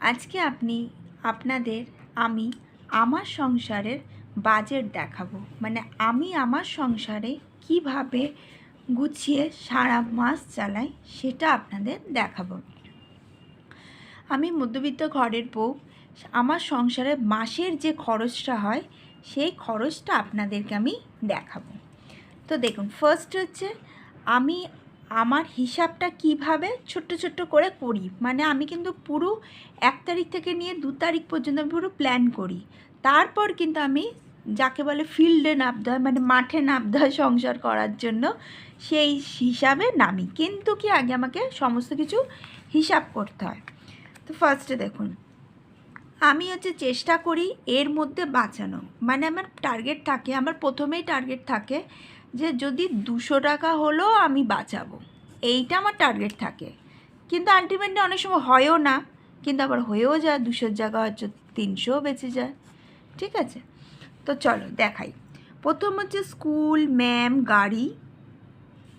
আজকে আপনি, আপনাদের আমি আমার সংসারের বাজেট দেখাবো। মানে আমি আমার সংসারে কীভাবে গুছিয়ে সারা মাস চালাই সেটা আপনাদের দেখাবো। আমি মধ্যবিত্ত ঘরের বউ, আমার সংসারে মাসের যে খরচটা হয় সেই খরচটা আপনাদেরকে আমি দেখাবো। তো দেখুন ফার্স্ট হচ্ছে আমি আমার হিসাবটা কীভাবে ছোট্ট ছোট্ট করে করি? মানে আমি কিন্তু পুরো এক তারিখ থেকে নিয়ে দু তারিখ পর্যন্ত আমি পুরো প্ল্যান করি। তারপর কিন্তু আমি যাকে বলে ফিল্ডে নামতে হয় মানে মাঠে নামতে হয় সংসার করার জন্য সেই হিসাবে নামি। কিন্তু কি আগে আমাকে সমস্ত কিছু হিসাব করতে হয়। তো ফার্স্টে দেখুন, আমি হচ্ছে চেষ্টা করি এর মধ্যে বাঁচানো। মানে আমার টার্গেট থাকে, আমার প্রথমেই টার্গেট থাকে যে যদি দুশো টাকা হলেও আমি বাঁচাবো। এইটা আমার টার্গেট থাকে। কিন্তু আলটিমেটলি অনেক সময় হয়ও না। কিন্তু আবার হয়েও যায়, দুশোর জায়গা হচ্ছে তিনশোও বেঁচে যায়। ঠিক আছে? তো চলো, দেখাই। প্রথম হচ্ছে স্কুল ম্যাম গাড়ি।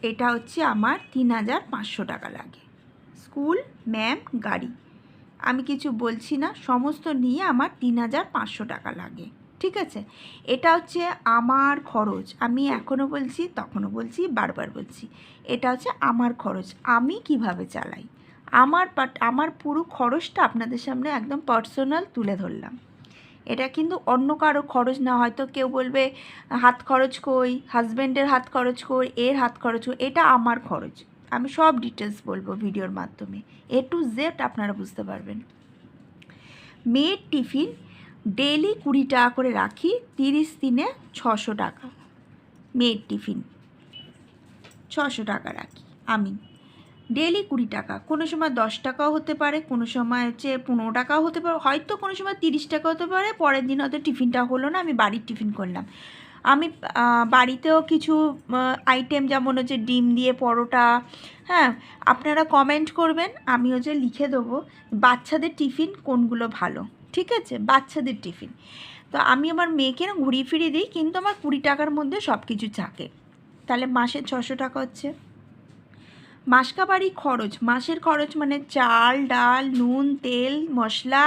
এটা হচ্ছে আমার তিন হাজার পাঁচশো টাকা লাগে। স্কুল ম্যাম গাড়ি। আমি কিছু বলছি না। সমস্ত নিয়ে আমার তিন হাজার পাঁচশো টাকা লাগে। ঠিক আছে? এটা হচ্ছে আমার খরচ। আমি এখনও বলছি তখনও বলছি, বারবার বলছি। এটা হচ্ছে আমার খরচ। আমি কীভাবে চালাই? আমার আমার পুরো খরচটা আপনাদের সামনে একদম পার্সোনাল তুলে ধরলাম। এটা কিন্তু অন্য কারও খরচ না, হয়তো কেউ বলবে, হাত খরচ কই? হাজব্যান্ডের হাত খরচ কই? এর হাত খরচ কই? এটা আমার খরচ। আমি সব ডিটেলস বলব ভিডিওর মাধ্যমে। এ টু জেড আপনারা বুঝতে পারবেন। মেয়ের টিফিন ডেলি কুড়ি টাকা করে রাখি, তিরিশ দিনে ছশো টাকা। মেয়ের টিফিন, ছশো টাকা রাখি আমি ডেলি কুড়ি টাকা, কোনো সময় দশ টাকাও হতে পারে, কোনো সময় হচ্ছে পনেরো টাকাও হতে পারে, হয়তো কোনো সময় তিরিশ টাকা হতে পারে, পরের দিন হয়তো টিফিনটা হলো না, আমি বাড়ির টিফিন করলাম। আমি বাড়িতেও কিছু আইটেম যেমন হচ্ছে ডিম দিয়ে পরোটা হ্যাঁ আপনারা কমেন্ট করবেন আমি হচ্ছে লিখে দেবো, বাচ্চাদের টিফিন কোনগুলো ভালো। ঠিক আছে? বাচ্চাদের টিফিন। তো আমি আমার মেয়েকে না ঘুরিয়ে ফিরিয়ে দিই, কিন্তু আমার কুড়ি টাকার মধ্যে সব কিছু থাকে। তাহলে মাসে ছশো টাকা হচ্ছে। মাসকাবারি খরচ। মাসের খরচ মানে চাল, ডাল, নুন, তেল, মশলা,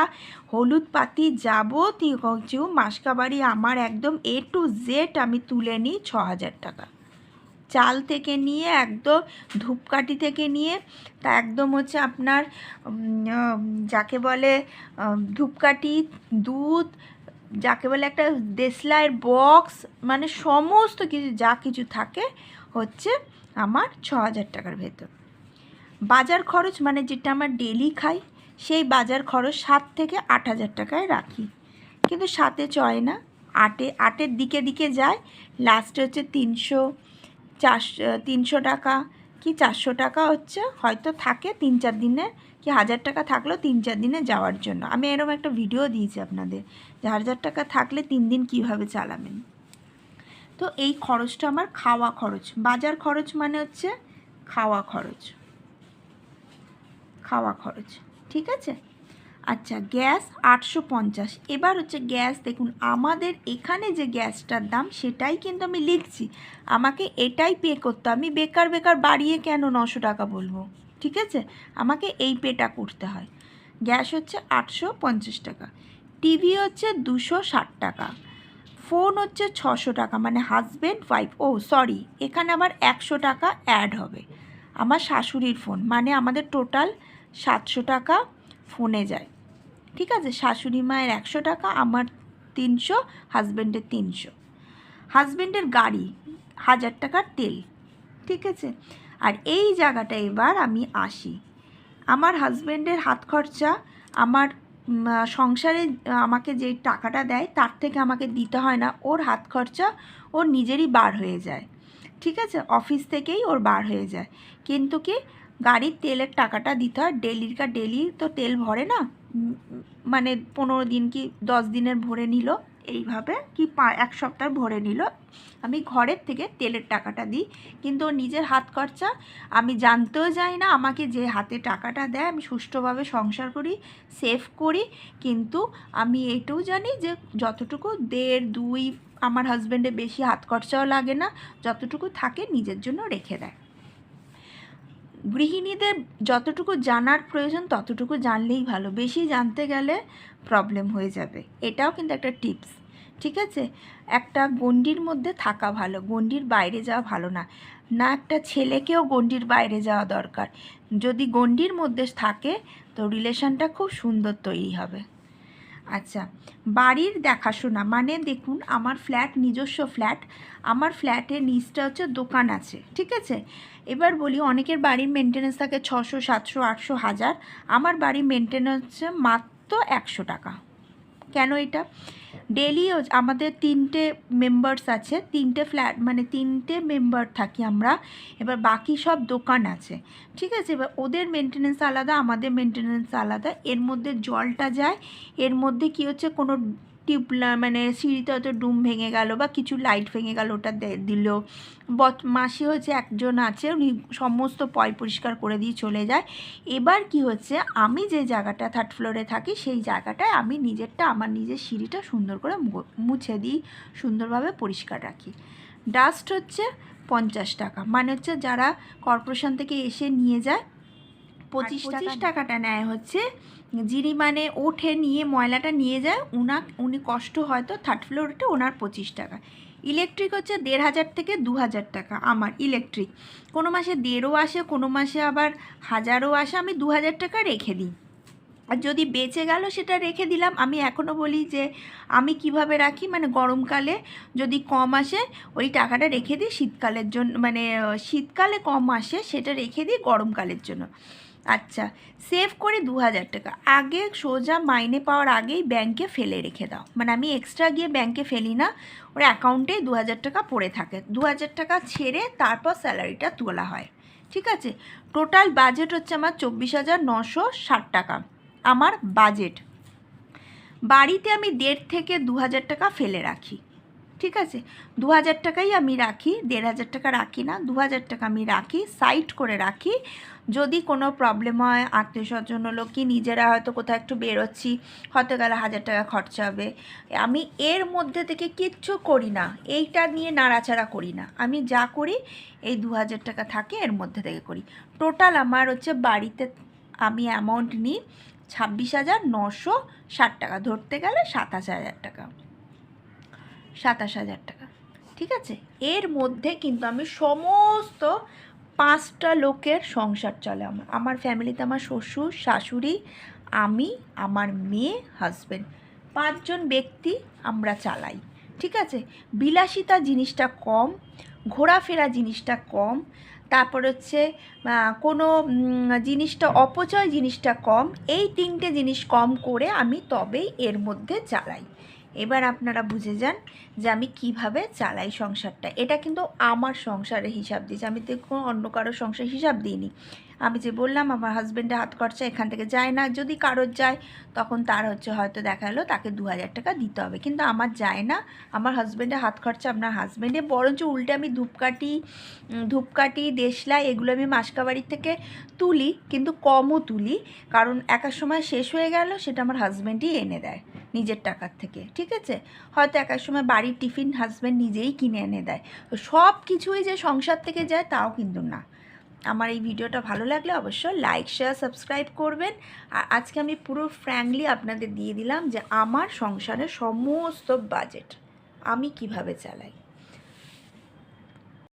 হলুদ পাতি যাবতীয় কিছু মাসকাবারি আমার একদম এ টু জেড আমি তুলে নিই ছ হাজার টাকা। চাল থেকে নিয়ে একদম ধূপকাঠি থেকে নিয়ে, তা একদম হচ্ছে আপনার যাকে বলে ধূপকাঠি, দুধ, যাকে বলে একটা দেশলাইয়ের বক্স মানে সমস্ত কিছু, যা কিছু থাকে হচ্ছে আমার ছ হাজার টাকার ভেতর। বাজার খরচ মানে যেটা আমার ডেলি খাই, সেই বাজার খরচ সাত থেকে আট হাজার টাকায় রাখি। কিন্তু সাতে চয় না, আটে, আটের দিকে দিকে যায়, লাস্টে হচ্ছে তিনশো চারশো তিনশো টাকা কি চারশো টাকা হচ্ছে? হয়তো থাকে তিন চার দিনে, কি হাজার টাকা থাকলেও তিন চার দিনে যাওয়ার জন্য। আমি এরকম একটা ভিডিও দিয়েছি আপনাদের যে হাজার টাকা থাকলে তিন দিন কীভাবে চালাবেন। তো এই খরচটা আমার খাওয়া খরচ। বাজার খরচ মানে হচ্ছে খাওয়া খরচ। খাওয়া খরচ। ঠিক আছে? আচ্ছা গ্যাস আটশো পঞ্চাশ। এবার হচ্ছে গ্যাস, দেখুন, আমাদের এখানে যে গ্যাসটার দাম, সেটাই কিন্তু আমি লিখছি। আমাকে এটাই পে করতে আমি বেকার বেকার বাড়িয়ে কেন নশো টাকা বলব? ঠিক আছে? আমাকে এই পেটা করতে হয়। গ্যাস হচ্ছে আটশো পঞ্চাশ টাকা। টিভি হচ্ছে দুশো ষাট টাকা। ফোন হচ্ছে ছশো টাকা। মানে হাজব্যান্ড ওয়াইফ ও সরি এখানে আবার একশো টাকা অ্যাড হবে। আমার শাশুড়ির ফোন মানে আমাদের টোটাল সাতশো টাকা ফোনে যায়। ঠিক আছে? শাশুড়ি মায়ের একশো টাকা, আমার তিনশো হাজব্যান্ডের তিনশো। হাজব্যান্ডের গাড়ি, হাজার টাকার তেল। ঠিক আছে? আর এই জায়গাটা এবার আমি আসি। আমার হাজব্যান্ডের হাত খরচা, আমার সংসারে, আমাকে যে টাকাটা দেয়, তার থেকে আমাকে দিতে হয় না। ওর হাত খরচা, ওর নিজেরই বার হয়ে যায়। ঠিক আছে? অফিস থেকেই ওর বার হয়ে যায়। কিন্তু কি? গাড়ির তেলের টাকাটা দিতে হয়। ডেলির কা ডেলি তো তেল ভরে না। মানে পনেরো দিন কি দশ দিনের ভরে নিল। এইভাবে কি এক সপ্তাহ ভরে নিল। আমি ঘরের থেকে তেলের টাকাটা দিই। কিন্তু নিজের হাত খরচা, আমি জানতেও যাই না আমাকে যে হাতে টাকাটা দেয়, আমি সুষ্ঠুভাবে সংসার করি, সেভ করি। কিন্তু আমি এইটাও জানি যে যতটুকু দেড়, দুই, আমার হাজব্যান্ডে বেশি হাত খরচাও লাগে না, যতটুকু থাকে নিজের জন্য রেখে দেয়। গৃহিণীদের যতটুকু জানার প্রয়োজন, ততটুকু জানলেই ভালো। বেশি জানতে গেলে প্রবলেম হয়ে যাবে। এটাও কিন্তু একটা টিপস ঠিক আছে? একটা গণ্ডির মধ্যে থাকা ভালো, গণ্ডির বাইরে যাওয়া ভালো না। না একটা ছেলেকেও গণ্ডির বাইরে যাওয়া দরকার। যদি গণ্ডির মধ্যে থাকে, তো রিলেশনটা খুব সুন্দর তৈরি হবে। আচ্ছা বাড়ির দেখাশোনা মানে দেখুন আমার ফ্ল্যাট নিজস্ব ফ্ল্যাট আমার ফ্ল্যাটের নিচটা হচ্ছে দোকান আছে, ঠিক আছে? এবার বলি অনেকের বাড়ির মেনটেন্যান্স থাকে ছশো, সাতশো, আটশো, হাজার, আমার বাড়ির মেনটেন্যান্স হচ্ছে মাত্র একশো টাকা। কেন এটা? ডেলি আমাদের তিনটে মেম্বার্স আছে, তিনটে ফ্ল্যাট মানে তিনটে মেম্বার থাকি আমরা। এবার বাকি সব দোকান আছে, ঠিক আছে? এবার ওদের মেনটেনেন্স আলাদা, আমাদের মেনটেনেন্স আলাদা। এর মধ্যে জলটা যায়, এর মধ্যে কি হচ্ছে? কোনো টিউব মানে সিঁড়িতে হয়তো ডুম ভেঙে গেল বা কিছু লাইট ভেঙে গেল ওটা দিল। বত মাসি হচ্ছে একজন আছে উনি সমস্ত পয় পরিষ্কার করে দিয়ে চলে যায়। এবার কি হচ্ছে আমি যে জায়গাটা থার্ড ফ্লোরে থাকি সেই জায়গাটায় আমি নিজেরটা আমার নিজের সিঁড়িটা সুন্দর করে মুছে দিই সুন্দরভাবে পরিষ্কার রাখি। ডাস্ট হচ্ছে পঞ্চাশ টাকা মানে হচ্ছে যারা কর্পোরেশন থেকে এসে নিয়ে যায় পঁচিশ পঁচিশ টাকাটা নেয় হচ্ছে যিনি মানে ওঠে, নিয়ে ময়লাটা নিয়ে যায় উনা উনি কষ্ট হয়তো থার্ড ফ্লোরটা ওনার পঁচিশ টাকা। ইলেকট্রিক হচ্ছে দেড় হাজার থেকে দু হাজার টাকা, আমার ইলেকট্রিক কোনো মাসে দেড়ও আসে, কোনো মাসে আবার হাজারও আসে, আমি দু হাজার টাকা রেখে দিই। আর যদি বেঁচে গেল, সেটা রেখে দিলাম। আমি এখনও বলি যে, আমি কীভাবে রাখি? মানে গরমকালে যদি কম আসে, ওই টাকাটা রেখে দিই শীতকালের জন্য মানে শীতকালে কম আসে, সেটা রেখে দিই গরমকালের জন্য। আচ্ছা সেভ করে দু হাজার টাকা। আগে সোজা মাইনে পাওয়ার আগেই ব্যাংকে ফেলে রেখে দাও। মানে আমি এক্সট্রা গিয়ে ব্যাংকে ফেলি না, ওর অ্যাকাউন্টেই দু হাজার টাকা পড়ে থাকে। দু হাজার টাকা ছেড়ে তারপর স্যালারিটা তোলা হয়। ঠিক আছে? টোটাল বাজেট হচ্ছে আমার চব্বিশ হাজার নশো ষাট টাকা। আমার বাজেট বাড়িতে আমি দেড় থেকে দু হাজার টাকা ফেলে রাখি। ঠিক আছে? দু হাজার টাকাই আমি রাখি দেড় হাজার টাকা রাখি না দু হাজার টাকা আমি রাখি সাইড করে রাখি। যদি কোনো প্রবলেম হয় আত্মীয় স্বজন হলো কি, নিজেরা হয়তো কোথাও একটু বেরোচ্ছি, হয়তো গেলে হাজার টাকা খরচা হবে। আমি এর মধ্যে থেকে কিচ্ছু করি না, এইটা নিয়ে নাড়াচাড়া করি না। আমি যা করি, এই দু হাজার টাকা থাকে, এর মধ্যে থেকে করি। টোটাল আমার হচ্ছে বাড়িতে আমি অ্যামাউন্ট নিই ছাব্বিশ হাজার নশো ষাট টাকা, ধরতে গেলে সাতাশ হাজার টাকা। সাতাশ হাজার টাকা। ঠিক আছে? এর মধ্যে কিন্তু আমি সমস্ত পাঁচটা লোকের সংসার চলে আমার। আমার ফ্যামিলিতে আমার শ্বশুর, শাশুড়ি, আমি, আমার মেয়ে হাজব্যান্ড পাঁচজন ব্যক্তি আমরা চালাই। ঠিক আছে? বিলাসিতা জিনিসটা কম, ঘোরাফেরা জিনিসটা কম, তারপর হচ্ছে কোনো জিনিসটা, অপচয় জিনিসটা কম। এই তিনটে জিনিস কম করে আমি তবেই এর মধ্যে চালাই। এবার আপনারা বুঝে যান যে আমি কীভাবে চালাই সংসারটা। এটা কিন্তু আমার সংসারের হিসাব দিয়েছি। আমি তো অন্য কারোর সংসার হিসাব দিইনি। আমি যে বললাম, আমার হাজব্যান্ডের হাত খরচা, এখান থেকে যায় না। যদি কারোর যায়, তখন তার হচ্ছে হয়তো দেখা গেলো, তাকে দু হাজার টাকা দিতে হবে। কিন্তু আমার যায় না। আমার হাজব্যান্ডের হাত খরচা, আপনার হাজব্যান্ডে বরঞ্চ উল্টে আমি ধূপকাঠি ধূপকাঠি, দেশলাই এগুলো আমি মাসকাবাড়ির থেকে তুলি, কিন্তু কমও তুলি। কারণ একার সময় শেষ হয়ে গেল, সেটা আমার হাজব্যান্ডই এনে দেয়। নিজের টাকার থেকে, ঠিক আছে? হয়তো একার সময় বাড়ির টিফিন হাজব্যান্ড নিজেই কিনে এনে দেয়। তো সব কিছুই যে সংসার থেকে যায় তাও কিন্তু না। আমার এই ভিডিওটা ভালো লাগলে অবশ্য লাইক শেয়ার সাবস্ক্রাইব করবেন। আর আজকে আমি পুরো ফ্র্যাঙ্কলি আপনাদের দিয়ে দিলাম যে আমার সংসারের সমস্ত বাজেট আমি কীভাবে চালাই।